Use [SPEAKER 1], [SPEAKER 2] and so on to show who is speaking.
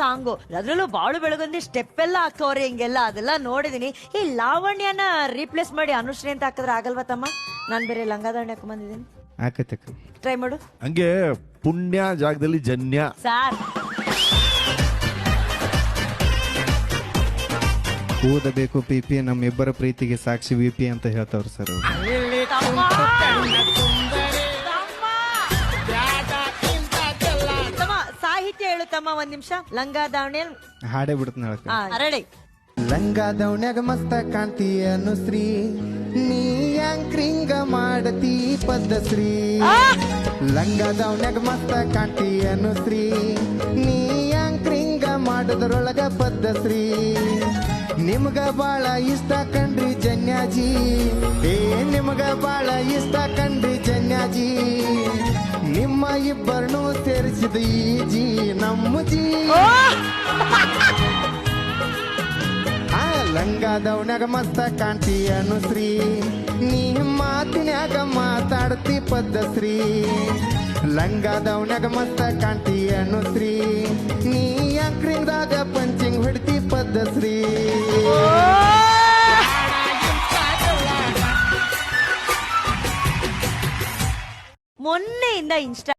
[SPEAKER 1] Song. ಅದ್ರಲ್ಲೂ ಬಾಳು ಬೆಳಗೊಂದಿ step ಎಲ್ಲ ಹಾಕೋರೆ ಹಿಂಗೆಲ್ಲ. ಅದೆಲ್ಲ ನೋಡಿದೀನಿ. ಈ ಲಾವಣ್ಯನ ರೀಪ್ಲೇಸ್ ಮಾಡಿ ಅನುಶ್ರೀ ಅಂತ ಹಾಕಿದ್ರೆ ಆಗಲ್ವಾ ತಮ್ಮ? ನಾನ್ ಬೇರೆ ಲಂಗಾದಾವಣಿ ಹಾಕೊಂಡ್ ಬಂದಿದ್ದೀನಿ. ಟ್ರೈ ಮಾಡು.
[SPEAKER 2] ಹಂಗೆ ಪುಣ್ಯ ಜಾಗದಲ್ಲಿ ಜನ್ಯ.
[SPEAKER 1] ಸಾರ್.
[SPEAKER 3] ಓದಬೇಕು ಪಿ ಪಿ ನಮ್ಮಿಬ್ಬರ ಪ್ರೀತಿಗೆ ಸಾಕ್ಷಿ ವಿ ಪಿ ಅಂತ ಹೇಳ್ತಾವ್ರು ಸರ್!
[SPEAKER 1] ತಮ್ಮ. ತಮ್ಮ ಒಂದ್ ನಿಮಿಷ. ಲಂಗಾದಾವಣಿ
[SPEAKER 3] ಹಾಡೇ ಬಿಡ್ತಾನೆ ಹೇಳಕ್ಕ
[SPEAKER 1] ಅರಳಿ.
[SPEAKER 3] ಲಂಗ ದೌಣ್ಯಾಗ ಮಸ್ತ ಕಾಣ್ತಿ ಅನುಶ್ರೀ. ನೀ ಯಾಂಕ್ರಿಂಗ ಮಾಡತಿ ಪದ್ಧಶ್ರೀ? ಲಂಗ ದೌಣ್ಯಾಗ ಮಸ್ತ ಕಾಣ್ತಿ ಅನುಶ್ರೀ. ನೀ ಯಾಂಕ್ರಿಂಗ ಮಾಡೋದ್ರೊಳಗ ಪದ್ಧಶ್ರೀ? ನಿಮ್ಗ ಬಾಳ ಇಷ್ಟ ಕಂಡ್ರಿ ಜನ್ಯಾಜಿ. ಏ ನಿಮ್ಗ ಬಾಳ ಇಷ್ಟ ಕಂಡ್ರಿ ಜನ್ಯಾಜಿ. ನಿಮ್ಮ ಇಬ್ಬರನ್ನು ಸೇರಿಸಿದ ಈ ಜಿ ನಮ್ಮ ಜೀ. ಆ ಲಂಗಾದವನಾಗ ಮಸ್ತ ಕಾಣ್ತಿ ಅನುಶ್ರೀ ನೀ ಮಾತಿನ್ಯಾಗ ಮಾತಾಡ್ತಿ ಪದ್ಧಶ್ರೀ. ಲಂಗಾದವನಾಗ ಮಸ್ತ ಕಾಣ್ತಿ ಅನುಶ್ರೀ ನೀ ಅಂಕ್ರಿಂಗ್ದಾಗ ಪಂಚಿಂಗ್ ಹೊಡ್ತಿ ಪದ್ಧಶ್ರೀ.
[SPEAKER 1] ಮೊನ್ನೆಯಿಂದ ಇನ್ಸ್ಟಾ